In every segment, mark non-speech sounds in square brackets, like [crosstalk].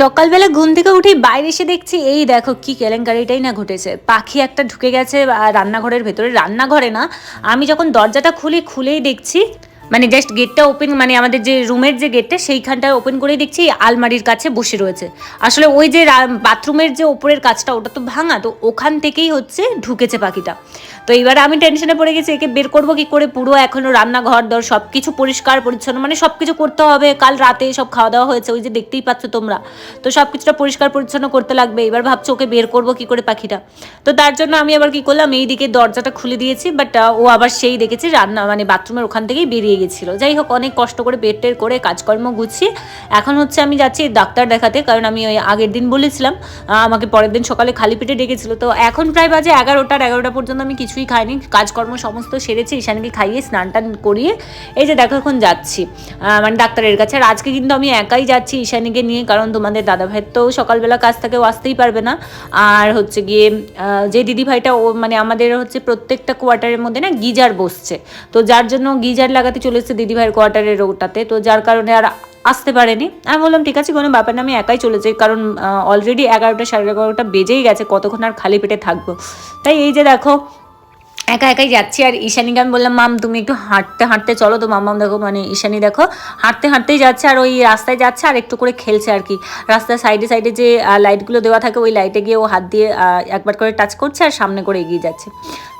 সকালবেলা ঘুম থেকে উঠে বাইরে এসে দেখছি, এই দেখো কি কেলেঙ্কারিটাই না ঘটেছে। পাখি একটা ঢুকে গেছে রান্নাঘরের ভেতরে। রান্নাঘরে না, আমি যখন দরজাটা খুলি, খুলেই দেখছি মানে জাস্ট গেটটা ওপেন মানে আমাদের যে রুমের যে গেটটা সেইখানটা ওপেন করেই দেখছি আলমারির কাছে বসে রয়েছে। আসলে ওই যে বাথরুমের যে ওপরের কাজটা, ওটা তো ভাঙা, তো ওখান থেকেই হচ্ছে ঢুকেছে পাখিটা। তো এবারে আমি টেনশনে পড়ে গেছি, একে বের করব কি করে? পুরো এখনও রান্নাঘর, দর সব কিছু পরিষ্কার, পরিচ্ছন্ন মানে সব কিছু করতে হবে। কাল রাতে সব খাওয়া দাওয়া হয়েছে, ওই যে দেখতেই পাচ্ছ তোমরা। তো সব কিছুটা পরিষ্কার, পরিচ্ছন্ন করতে লাগবে। এবার ভাবছ ওকে বের করব কি করে পাখিটা। তো তার জন্য আমি আবার কি করলাম, এই দিকে দরজাটা খুলে দিয়েছি বাট ও আবার সেই দেখেছি রান্না মানে বাথরুমের ওখান থেকেই বেরিয়ে গেছিল। যাই হোক, অনেক কষ্ট করে বেড টের করে কাজকর্ম গুছিয়ে এখন হচ্ছে আমি যাচ্ছি ডাক্তার দেখাতে, কারণ আমি ওই আগের দিন বলেছিলাম আমাকে পরের দিন সকালে খালি পেটে ডেকেছিল। তো এখন প্রায় বাজে এগারোটার, এগারোটা পর্যন্ত আমি কিছুই খাইনি কাজকর্ম সমস্ত সেরেছি, ঈশানকে খাইয়ে স্নান টান করিয়ে এই যে দেখো এখন যাচ্ছি। মানে ডাক্তারের কাছে। আর আজকে কিন্তু আমি একাই যাচ্ছি ঈশানীকে নিয়ে, কারণ তোমাদের দাদা ভাইয়ের তো সকালবেলা কাজ থেকে আসতেই পারবে না। আর হচ্ছে গিয়ে যে দিদি ভাইটা ও মানে আমাদের হচ্ছে প্রত্যেকটা কোয়ার্টারের মধ্যে না গিজার বসছে। তো যার জন্য গিজার লাগাতে চলে এসেছে দিদি ভাইয়ের কোয়ার্টারের ওটাতে। তো যার কারণে আর আসতে পারেনি। আমি বললাম, ঠিক আছে, কোনো ব্যাপার না, আমি একাই চলে যাই, কারণ অলরেডি এগারোটা, সাড়ে এগারোটা বেজেই গেছে, কতক্ষণ আর খালি পেটে থাকব? তাই এই যে দেখো একা একাই যাচ্ছি। আর ঈশানীকে আমি বললাম, মাম, তুমি একটু হাঁটতে হাঁটতে চলো তো। মাম্মাম দেখো মানে ঈশানী দেখো, হাঁটতে, হাঁটতেই যাচ্ছে আর ওই রাস্তায় যাচ্ছে আর একটু করে খেলছে আর কি। রাস্তার সাইডে সাইডে যে লাইটগুলো দেওয়া থাকে, ওই লাইটে গিয়ে ও হাত দিয়ে একবার করে টাচ করছে আর সামনে করে এগিয়ে যাচ্ছে।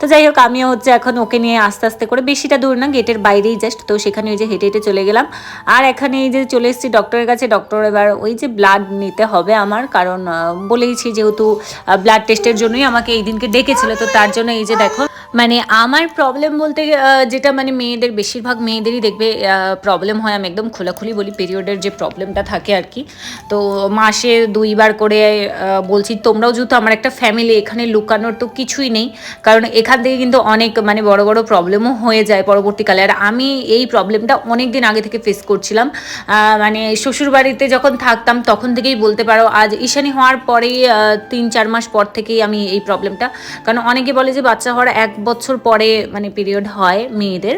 তো যাই হোক, আমিও হচ্ছে এখন ওকে নিয়ে আস্তে আস্তে করে, বেশিটা দূর না গেটের বাইরেই জাস্ট তো সেখানে ওই যে হেঁটে হেঁটে চলে গেলাম। আর এখানে এই যে চলে এসেছি ডক্টরের কাছে ডক্টর এবার ওই যে ব্লাড নিতে হবে আমার, কারণ বলেইছি যেহেতু ব্লাড টেস্টের জন্যই আমাকে এই দিনকে ডেকেছিল, তো তার জন্য এই যে দেখো মানে আমার প্রবলেম বলতে যেটা মানে মেয়েদের, বেশিরভাগ মেয়েদেরই দেখবে প্রবলেম হয়। আমি একদম খোলাখুলি বলি পিরিয়ডের যে প্রবলেমটা থাকে আর কি। তো মাসে দুইবার করে বলছি, তোমরাও যেহেতু আমার একটা ফ্যামিলি এখানে লুকানোর তো কিছুই নেই। কারণ এখান থেকে কিন্তু অনেক মানে বড় বড় প্রবলেমও হয়ে যায় পরবর্তীকালে। আর আমি এই প্রবলেমটা অনেক দিন আগে থেকে ফেস করছিলাম। মানে শ্বশুরবাড়িতে যখন থাকতাম, তখন থেকেই বলতে পারো, আজ ঈশানি হওয়ার পরেই তিন চার মাস পর থেকেই আমি এই প্রবলেমটা কারণ অনেকে বলে যে, বাচ্চা হওয়ার এক বছর পরে মানে পিরিয়ড হয় মেয়েদের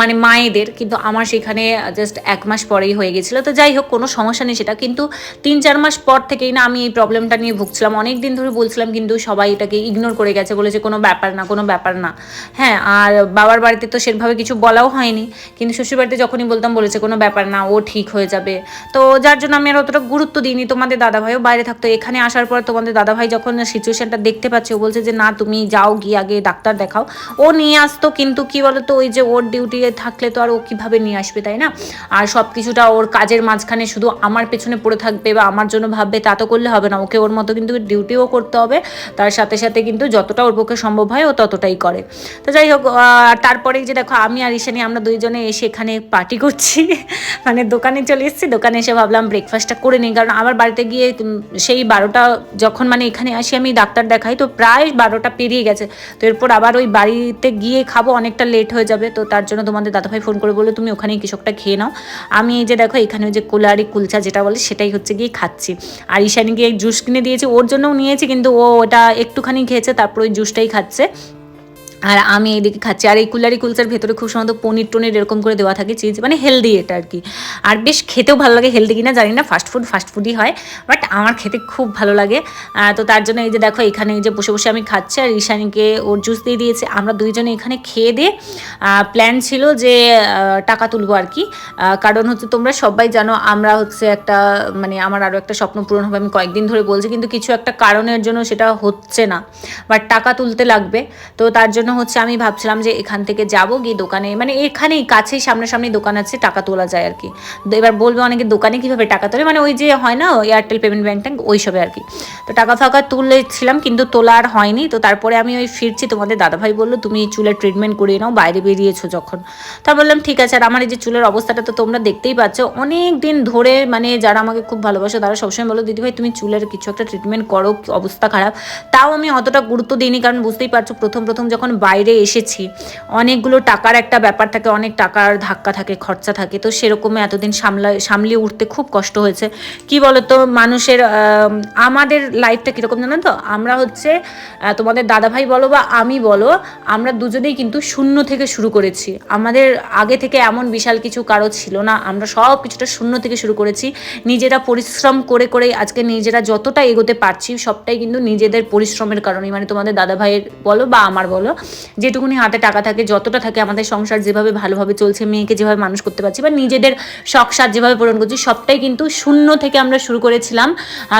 মানে মায়েদের, কিন্তু আমার সেখানে জাস্ট এক মাস পরেই হয়ে গেছিল। তো যাই হোক, কোনো সমস্যা নেই সেটা। কিন্তু তিন, চার মাস পর থেকেই না আমি এই প্রবলেমটা নিয়ে ভুগছিলাম। অনেক দিন ধরে বলছিলাম কিন্তু সবাই এটাকে ইগনোর করে গেছে বলেছে কোনো ব্যাপার না, কোনো ব্যাপার না। হ্যাঁ আর বাবার বাড়িতে তো সেভাবে কিছু বলাও হয়নি। কিন্তু শ্বশুরবাড়িতে যখনই বলতাম, বলেছে কোনো ব্যাপার না, ও ঠিক হয়ে যাবে। তো যার জন্য আমি আর অতটা গুরুত্ব দিইনি। তোমাদের দাদাভাইও বাইরে থাকতো। এখানে আসার পর তোমাদের দাদাভাই যখন সিচুয়েশনটা দেখতে পাচ্ছে, ও বলছে যে, না, তুমি যাও, গিয়ে আগে ডাক্তার দেখাও। ও নিয়ে আসতো কিন্তু কি বলতো, ওই যে ওর ডিউটি থাকলে তো আর ও কীভাবে নিয়ে আসবে, তাই না? আর সব কিছুটা ওর কাজের মাঝখানে শুধু আমার পেছনে পড়ে থাকবে বা আমার জন্য ভাববে, তা তো করলে হবে না। ওকে ওর মতো কিন্তু ডিউটিও করতে হবে। তার সাথে সাথে কিন্তু যতটা ওর পক্ষে সম্ভব হয়, ও ততটাই করে। তো যাই হোক তারপরেই যে দেখো, আমি আর ঈশানি আমরা দুইজনে এসে এখানে পার্টি করছি। [laughs] মানে দোকানে চলে এসেছি, দোকানে এসে ভাবলাম ব্রেকফাস্টটা করে নিই। কারণ আমার বাড়িতে গিয়ে সেই বারোটা যখন মানে এখানে আসি, আমি ডাক্তার দেখাই, তো প্রায় বারোটা পেরিয়ে গেছে। তো এরপর আবার ওই বাড়িতে গিয়ে খাব, অনেকটা লেট হয়ে যাবে, তো তার জন্য তোমাদের দাদাভাই ফোন করে বলল, তুমি ওখানেই কিছুটা খেয়ে নাও। আমি এই যে দেখো, এখানে ওই যে কোলারি কুলচা যেটা বলে, সেটাই হচ্ছে গিয়ে খাচ্ছি। আর ঈশানীকে জুস কিনে দিয়েছি, ওর জন্যও নিয়েছি, কিন্তু ও ওটা একটুখানি খেয়েছে, তারপর ওই জুসটাই খাচ্ছে। আর আমি এইদিকে খাচ্ছি। আর এই কুলারি কুলচার ভেতরে খুব সম্ভবত পনির টনির এরকম করে দেওয়া থাকে, চিজ মানে হেলদি এটা আর কি। আর বেশ খেতেও ভালো লাগে হেলদি কিনা জানি না ফাস্ট ফুড ফাস্ট ফুডই হয়। বাট আমার খেতে খুব ভালো লাগে। তো তার জন্য এই যে দেখো, এখানে এই যে বসে বসে আমি খাচ্ছি আর ঈশানীকে ওর জুস দিয়ে দিয়েছে। আমরা দুইজনে এখানে খেয়ে দিয়ে প্ল্যান ছিল যে টাকা তুলবো আর কি। কারণ হচ্ছে তোমরা সবাই জানো, আমরা হচ্ছে একটা মানে আমার আরও একটা স্বপ্ন পূরণ হবে। আমি কয়েকদিন ধরে বলছি, কিন্তু কিছু একটা কারণের জন্য সেটা হচ্ছে না। বাট টাকা তুলতে লাগবে। তো তার জন্য হচ্ছে আমি ভাবছিলাম যে এখান থেকে যাব, গিয়ে দোকানে মানে এখানেই কাছেই সামনাসামনি দোকান আছে, টাকা তোলা যায় আর কি। এবার বলবে অনেকে দোকানে কীভাবে টাকা তোলে? মানে ওই যে হয় না এয়ারটেল পেমেন্ট ব্যাঙ্ক ট্যাঙ্ক ওইসবে আর কি। তো টাকা ফাঁকা তুলেছিলাম, কিন্তু তোলা আর হয়নি। তো তারপরে আমি ওই ফিরছি, তোমাদের দাদাভাই বলল, তুমি চুলের ট্রিটমেন্ট করিয়ে নাও, বাইরে বেরিয়েছো যখন। তা বললাম, ঠিক আছে। আর আমার এই যে চুলের অবস্থাটা তো তোমরা দেখতেই পাচ্ছ, অনেক দিন ধরে মানে যারা আমাকে খুব ভালোবাসো, তারা সবসময় বলো দিদিভাই তুমি চুলের কিছু একটা ট্রিটমেন্ট করো অবস্থা খারাপ? তাও আমি অতটা গুরুত্ব দিইনি, কারণ বুঝতেই পারছ, প্রথম প্রথম যখন বাইরে এসেছি, অনেকগুলো টাকার একটা ব্যাপার থাকে, অনেক টাকার ধাক্কা থাকে, খরচা থাকে। তো সেরকমই এতদিন সামলা, সামলিয়ে উঠতে খুব কষ্ট হয়েছে। কি বলতো মানুষের আমাদের লাইফটা কীরকম জানো তো? আমরা হচ্ছে তোমাদের দাদাভাই বলো বা আমি বলো, আমরা দুজনেই কিন্তু শূন্য থেকে শুরু করেছি। আমাদের আগে থেকে এমন বিশাল কিছু কারও ছিল না, আমরা সব কিছুটা শূন্য থেকে শুরু করেছি। নিজেরা পরিশ্রম করে করে আজকে নিজেরা যতটা এগোতে পারছি, সবটাই কিন্তু নিজেদের পরিশ্রমের কারণে মানে তোমাদের দাদা ভাইয়ের বলো বা আমার বলো, যেটুকুনি হাতে টাকা থাকে, যতটা থাকে আমাদের সংসার যেভাবে ভালোভাবে চলছে, মেয়েকে যেভাবে মানুষ করতে পারছি বা নিজেদের শখ সাজ যেভাবে পূরণ করছি, সবটাই কিন্তু শূন্য থেকে আমরা শুরু করেছিলাম।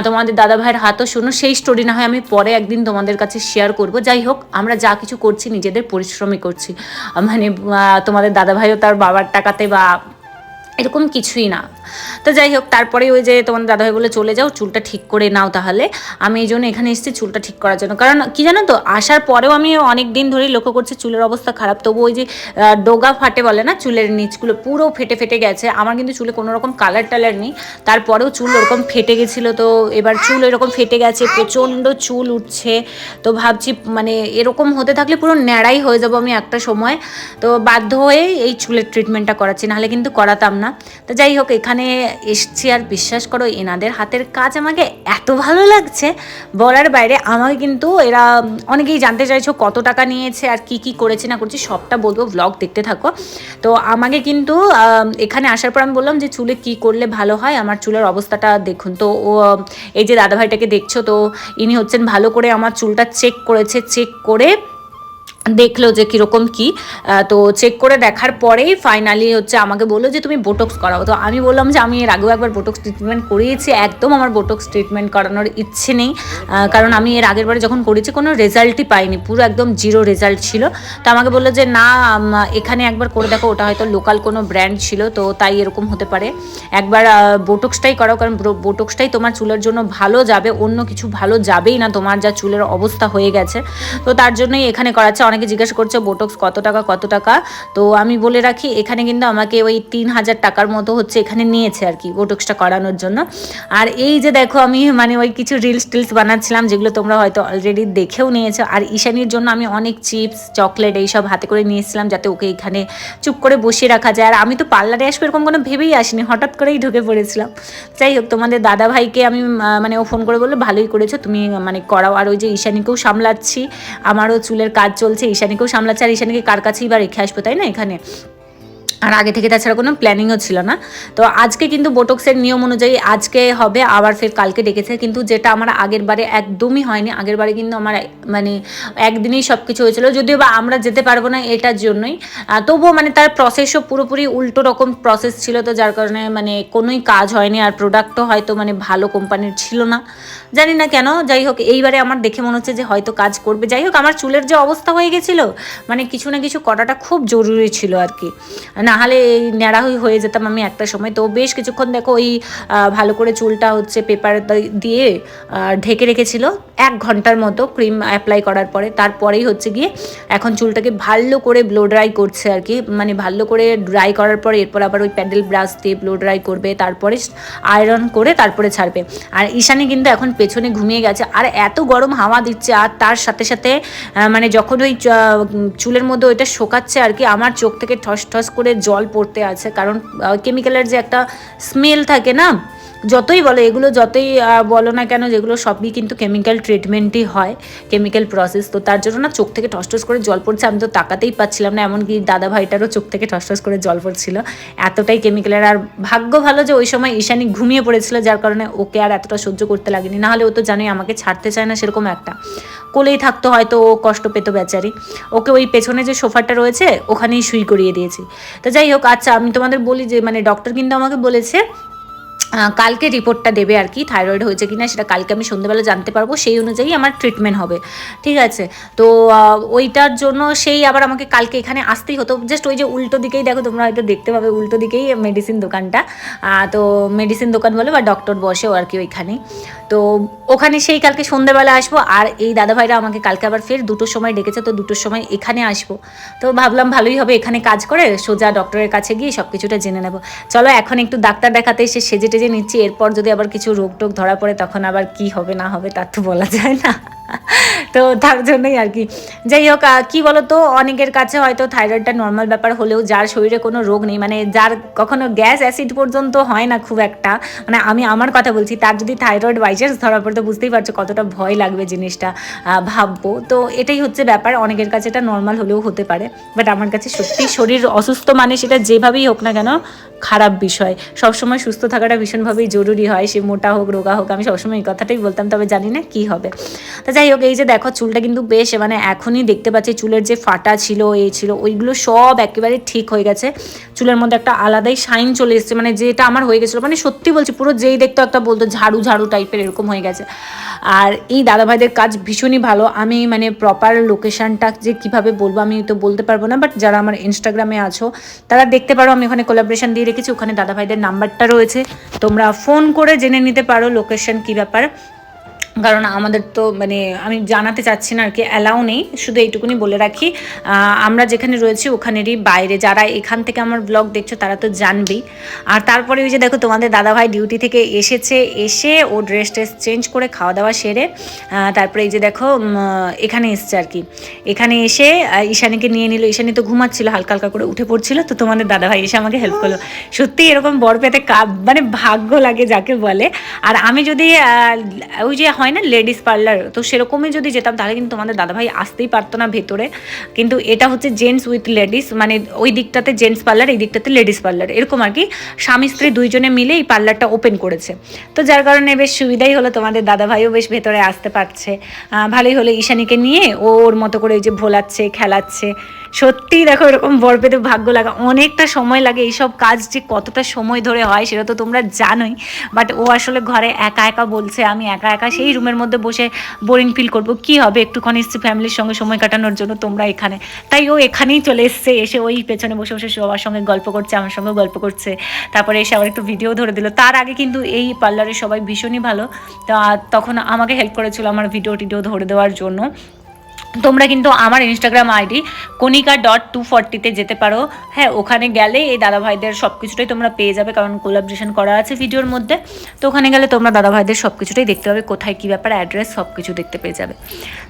তোমাদের দাদা ভাইয়ের হাতও শোনো, সেই স্টোরি না হয় আমি পরে একদিন তোমাদের কাছে শেয়ার করব। যাই হোক, আমরা যা কিছু করছি, নিজেদের পরিশ্রমই করছি। মানে তোমাদের দাদা ভাইও তার বাবার টাকাতে বা এরকম কিছুই না। তো যাই হোক, তারপরে ওই যে তোমার দাদাভাই বলে চলে যাও, চুলটা ঠিক করে নাও তাহলে। আমি এই জন্য এখানে এসেছি চুলটা ঠিক করার জন্য। কারণ কি জানো তো, আসার পরেও আমি অনেক দিন ধরেই লক্ষ্য করছি চুলের অবস্থা খারাপ। তবু ওই যে ডোগা ফাটে বলে না, চুলের নিচগুলো পুরো ফেটে ফেটে গেছে। আমার কিন্তু চুলে কোনো রকম কালার টালার নেই। তারপরেও চুল ওরকম ফেটে গেছিল তো, এবার চুল এরকম ফেটে গেছে, প্রচণ্ড চুল উঠছে। তো ভাবছি মানে এরকম হতে থাকলে পুরো ন্যাড়াই হয়ে যাব আমি একটা সময়। তো বাধ্য হয়ে এই চুলের ট্রিটমেন্টটা করাচ্ছি। নাহলে কিন্তু করাতাম না। তো যাই হোক, এখানে এসছি আর বিশ্বাস করো, এনাদের হাতের কাজ আমাকে এত ভালো লাগছে। বলার বাইরে আমাকে কিন্তু এরা অনেকেই জানতে চাইছো কত টাকা নিয়েছে আর কি কি করেছে না করছে, সবটা বলব ব্লগ দেখতে থাকো। তো আমাকে কিন্তু এখানে আসার পর আমি বললাম যে, চুলে কি করলে ভালো হয়? আমার চুলের অবস্থাটা দেখুন। তো ও, এই যে দাদাভাইটাকে দেখছ, তো ইনি হচ্ছেন ভালো করে আমার চুলটা চেক করেছে চেক করে দেখল যে কীরকম কি। তো চেক করে দেখার পরেই ফাইনালি হচ্ছে আমাকে বলল যে, তুমি বোটক্স করাও। তো আমি বললাম যে, আমি এর আগেও একবার বোটক্স ট্রিটমেন্ট করিয়েছি। একদম আমার বোটক্স ট্রিটমেন্ট করানোর ইচ্ছে নেই। কারণ আমি এর আগের বারে যখন করেছি, কোনো রেজাল্টই পাইনি। পুরো একদম জিরো রেজাল্ট ছিল। তো আমাকে বলল যে, না এখানে একবার করে দেখো। ওটা হয়তো লোকাল কোনো ব্র্যান্ড ছিল, তো তাই এরকম হতে পারে। একবার বোটক্সটাই করাও, কারণ বোটক্সটাই তোমার চুলের জন্য ভালো যাবে। অন্য কিছু ভালো যাবেই না। তোমার যা চুলের অবস্থা হয়ে গেছে। তো তার জন্যই এখানে করাচ্ছে। অনেকে জিজ্ঞাসা করছে বোটক্স কত টাকা কত টাকা? তো আমি বলে রাখি, এখানে কিন্তু আমাকে ওই তিন হাজার টাকার মতো হচ্ছে এখানে নিয়েছে আর কি বোটক্সটা করানোর জন্য। আর এই যে দেখো, আমি মানে ওই কিছু রিলস টিলস বানাচ্ছিলাম, যেগুলো তোমরা হয়তো অলরেডি দেখেও নিয়েছো। আর ঈশানির জন্য আমি অনেক চিপস চকলেট এইসব হাতে করে নিয়েছিলাম যাতে ওকে এখানে চুপ করে বসিয়ে রাখা যায়। আর আমি তো পার্লারে আসব এরকম কোনো ভেবেই আসিনি, হঠাৎ করেই ঢুকে পড়েছিলাম। যাই হোক, তোমাদের দাদা ভাইকে আমি মানে ও ফোন করে বলল, ভালোই করেছ, তুমি মানে করাও। আর ওই যে ঈশানিকেও সামলাচ্ছি, আমারও চুলের কাজ চলছে। ঈশানীকেও সামলাচ্ছে আর ঈশানীকে কার কাছেই বা রেখে আসব তাই না এখানে? আর আগে থেকে তাছাড়া কোনো প্ল্যানিংও ছিল না। তো আজকে কিন্তু বোটক্সের নিয়ম অনুযায়ী আজকে হবে, আবার ফের কালকে ডেকেছে। কিন্তু যেটা আমার আগের বারে একদমই হয়নি, আগের বারে কিন্তু আমার মানে একদিনেই সব কিছু হয়েছিল। যদিও বা আমরা যেতে পারব না এটার জন্যই। তবুও মানে তার প্রসেসও পুরোপুরি উল্টো রকম প্রসেস ছিল তো, যার কারণে মানে কোনোই কাজ হয়নি আর প্রোডাক্টও হয়তো মানে ভালো কোম্পানির ছিল না। জানি না কেন, যাই হোক, এইবারে আমার দেখে মনে হচ্ছে যে হয়তো কাজ করবে। যাই হোক, আমার চুলের যে অবস্থা হয়ে গেছিল মানে কিছু না কিছু করাটা খুব জরুরি ছিল আর কি। না হলে এই ন্যাড়া হয়ে যেতাম আমি একটা সময়। তো বেশ কিছুক্ষণ দেখো ওই ভালো করে চুলটা হচ্ছে পেপার দিয়ে ঢেকে রেখেছিল। এক ঘণ্টার মতো ক্রিম অ্যাপ্লাই করার পরে, তারপরেই হচ্ছে গিয়ে এখন চুলটাকে ভালো করে ব্লো ড্রাই করছে আর কি মানে ভালো করে ড্রাই করার পরে এরপর আবার ওই প্যাডেল ব্রাশ দিয়ে ব্লো ড্রাই করবে, তারপরে আয়রন করে তারপরে ছাড়বে। আর ঈশানি কিন্তু এখন পেছনে ঘুমিয়ে গেছে। আর এত গরম হাওয়া দিচ্ছে, আর তার সাথে সাথে মানে যখন ওই চুলের মধ্যে ওইটা শোকাচ্ছে আর কি আমার চোখ থেকে ঠস ঠস করে জল পড়তে আছে কারণ কেমিক্যালের যে একটা স্মেল থাকে না যতই বলো, এগুলো যতই বলো না কেন, যেগুলো সবই কিন্তু কেমিক্যাল ট্রিটমেন্টই হয় কেমিক্যাল প্রসেস তো তার জন্য না চোখ থেকে ঠসঠস করে জল পড়ছে। আমি তো তাকাতেই পাচ্ছিলাম না, এমনকি দাদা ভাইটারও চোখ থেকে ঠসঠস করে জল পড়ছিল। এতটাই কেমিক্যালের আর ভাগ্য ভালো যে ওই সময় ঈশানি ঘুমিয়ে পড়েছিল, যার কারণে ওকে আর এতটা সহ্য করতে লাগেনি। নাহলে ও তো জানোই, আমাকে ছাড়তে চায় না সেরকম একটা। কোলেই থাকতো হয়তো ও, কষ্ট পেত বেচারি। ওকে ওই পেছনে যে সোফাটা রয়েছে, ওখানেই শুই করিয়ে দিয়েছি। তো যাই হোক আচ্ছা আমি তোমাদের বলি যে মানে ডক্টর কিন্তু আমাকে বলেছে কালকে রিপোর্টটা দেবে আর কি, থাইরয়েড হয়েছে কি না সেটা কালকে আমি সন্ধ্যেবেলা জানতে পারব, সেই অনুযায়ী আমার ট্রিটমেন্ট হবে, ঠিক আছে? তো ওইটার জন্য সেই আবার আমাকে কালকে এখানে আসতেই হতো জাস্ট ওই যে উল্টো দিকেই দেখো তোমরা হয়তো দেখতে পাবে, উল্টো দিকেই মেডিসিন দোকানটা তো মেডিসিন দোকান বলে বা ডক্টর বসেও আর কি ওইখানে। তো ওখানে সেই কালকে সন্ধ্যেবেলা আসব, আর এই দাদাভাইরা আমাকে কালকে আবার ফের দুটোর সময় ডেকেছে, তো দুটোর সময় এখানে আসব। তো ভাবলাম ভালোই হবে এখানে কাজ করে, সোজা ডক্টরের কাছে গিয়ে সব কিছুটা জেনে নেব। চলো এখন একটু ডাক্তার দেখাতে এসে সেজে টেজে নিচ্ছি, এরপর যদি আবার কিছু রোগ টোগ ধরা পড়ে, তখন আবার কি হবে, না হবে তার তো বলা যায় না। তো তার জন্যই আর কি। যাই হোক কী কি বলতো, অনেকের কাছে হয়তো থাইরয়েডটা নর্মাল ব্যাপার হলেও যার শরীরে কোনো রোগ নেই মানে যার কখনো গ্যাস অ্যাসিড পর্যন্ত হয় না খুব একটা মানে আমি আমার কথা বলছি, তার যদি থাইরয়েড বাইচান্স ধরা পড়তো বুঝতেই পারছ কতটা ভয় লাগবে জিনিসটা ভাববো। তো এটাই হচ্ছে ব্যাপার, অনেকের কাছে এটা নর্মাল হলেও হতে পারে বাট আমার কাছে সত্যি শরীর অসুস্থ মানে সেটা যেভাবেই হোক না কেন, খারাপ বিষয়। সবসময় সুস্থ থাকাটা ভীষণভাবেই জরুরি হয়, সে মোটা হোক, রোগা হোক, আমি সবসময় এই কথাটাই বলতাম, তবে জানি না কী হবে। তো যাই হোক, এই যে দেখো, চুলটা কিন্তু বেশ মানে এখনই দেখতে পাচ্ছি, চুলের যে ফাটা ছিল এই ছিল, ওইগুলো সব একেবারে ঠিক হয়ে গেছে। চুলের মধ্যে একটা আলাদাই শাইন চলে এসেছে মানে যেটা আমার হয়ে গেছিল মানে সত্যি বলছি, পুরো যেই দেখতো একটা বলতো, ঝাড়ু ঝাড়ু টাইপের এরকম হয়ে গেছে। আর এই দাদাভাইদের কাজ ভীষণই ভালো, আমি মানে প্রপার লোকেশনটা যে কীভাবে বলব, আমি তো বলতে পারব না বাট যারা আমার ইনস্টাগ্রামে আছো, তারা দেখতে পারো, আমি ওখানে কোলাবরেশন দিয়ে রেখেছি, ওখানে দাদাভাইদের নাম্বারটা রয়েছে। তোমরা ফোন করে জেনে নিতে পারো লোকেশন কী ব্যাপার। কারণ আমাদের তো মানে আমি জানাতে চাচ্ছি না আর কি অ্যালাউ নেই। শুধু এইটুকুনি বলে রাখি আমরা যেখানে রয়েছি ওখানেরই বাইরে। যারা এখান থেকে আমার ব্লগ দেখছ, তারা তো জানবেই। আর তারপরে ওই যে দেখো, তোমাদের দাদাভাই ডিউটি থেকে এসেছে, এসে ও ড্রেস ট্রেস চেঞ্জ করে খাওয়া দাওয়া সেরে তারপরে এই যে দেখো এখানে এসছে আর কি। এখানে এসে ঈশানীকে নিয়ে নিল। ঈশানী তো ঘুমাচ্ছিল, হালকা হালকা করে উঠে পড়ছিল, তো তোমাদের দাদাভাই এসে আমাকে হেল্প করল। সত্যি এরকম বর পেতে মানে ভাগ্য লাগে যাকে বলে। আর আমি যদি ওই যে হয় না লেডিস পার্লার তো সেরকমই যদি যেতাম তাহলে কিন্তু তোমাদের দাদাভাই আসতেই পারতো না ভেতরে। কিন্তু এটা হচ্ছে জেন্টস উইথ লেডিস মানে ওই দিকটাতে জেন্টস পার্লার এই দিকটাতে লেডিস পার্লার এরকম আর কি, স্বামী স্ত্রী দুইজনে মিলে এই পার্লারটা ওপেন করেছে। তো যার কারণে বেশ সুবিধাই হলো, তোমাদের দাদাভাইও বেশ ভেতরে আসতে পারছে। ভালোই হলো ঈশানীকে নিয়ে, ও ওর মতো করে ওই যে ভোলাচ্ছে, খেলাচ্ছে। সত্যিই দেখো এরকম বর পেতে ভাগ্য লাগা, অনেকটা সময় লাগে এইসব কাজ যে কতটা সময় ধরে হয়, সেটা তো তোমরা জানোই। বাট ও আসলে ঘরে একা একা বলছে, আমি একা একা সেই রুমের মধ্যে বসে বোরিং ফিল করব। কি হবে? একটুখানি ফ্যামিলির সঙ্গে সময় কাটানোর জন্য তোমরা এখানে। তাই ও এখানেই চলে এসছে, এসে ওই পেছনে বসে বসে সবার সঙ্গে গল্প করছে, আমার সঙ্গে গল্প করছে। তারপরে এসে আবার একটু ভিডিও ধরে দিল। তার আগে কিন্তু এই পার্লারের সবাই ভীষণই ভালো। তখন আমাকে হেল্প করেছিল আমার ভিডিও টিডিও ধরে দেওয়ার জন্য। তোমরা কিন্তু আমার Instagram ID Konika dot two ফর্টিতে যেতে পারো। হ্যাঁ ওখানে গেলে এই দাদাভাইদের সব কিছুটাই তোমরা পেয়ে যাবে, কারণ কোলাবরেশন করা আছে ভিডিওর মধ্যে। তো ওখানে গেলে তোমরা দাদাভাইদের সব কিছুটাই দেখতে পাবে, কোথায় কী ব্যাপার অ্যাড্রেস সব কিছু দেখতে পেয়ে যাবে।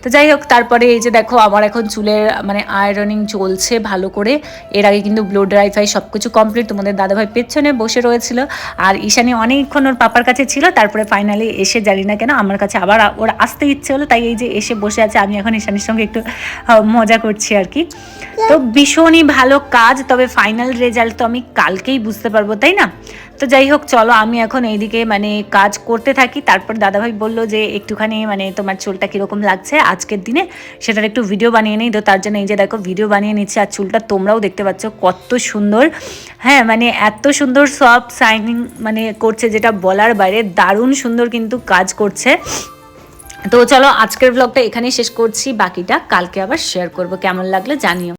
তো যাই হোক, তারপরে এই যে দেখো, আমার এখন চুলের মানে আয়রনিং চলছে ভালো করে। এর আগে কিন্তু ব্লো ড্রাই ফাই সব কিছু কমপ্লিট তোমাদের দাদাভাই পেছনে বসে রয়েছিল। আর ঈশানী অনেকক্ষণ ওর পাপার কাছে ছিল, তারপরে ফাইনালি এসে জানি না কেন, আমার কাছে আবার ওর আসতে ইচ্ছে হলো, তাই এই যে এসে বসে আছে, আমি এখন ঈশানীর সঙ্গে একটু মজা করছি আর কি। তো ভীষণই ভালো কাজ, তবে ফাইনাল রেজাল্ট তো আমি কালকেই বুঝতে পারব, তাই না? তো যাই হোক, চলো আমি এখন এইদিকে মানে কাজ করতে থাকি। তারপর দাদাভাই বলল যে একটুখানি মানে তোমার চুলটা কীরকম লাগছে আজকের দিনে, সেটার একটু ভিডিও বানিয়ে নিই। তো তার জন্য এই যে দেখো ভিডিও বানিয়ে নিচ্ছি আর চুলটা তোমরাও দেখতে পাচ্ছ কত সুন্দর। হ্যাঁ মানে এত সুন্দর সব সাইনিং মানে করছে, যেটা বলার বাইরে দারুণ সুন্দর কিন্তু কাজ করছে। তো চলো আজকের ব্লগটা এখানেই শেষ করছি, বাকিটা কালকে আবার শেয়ার করব, কেমন লাগল জানিও।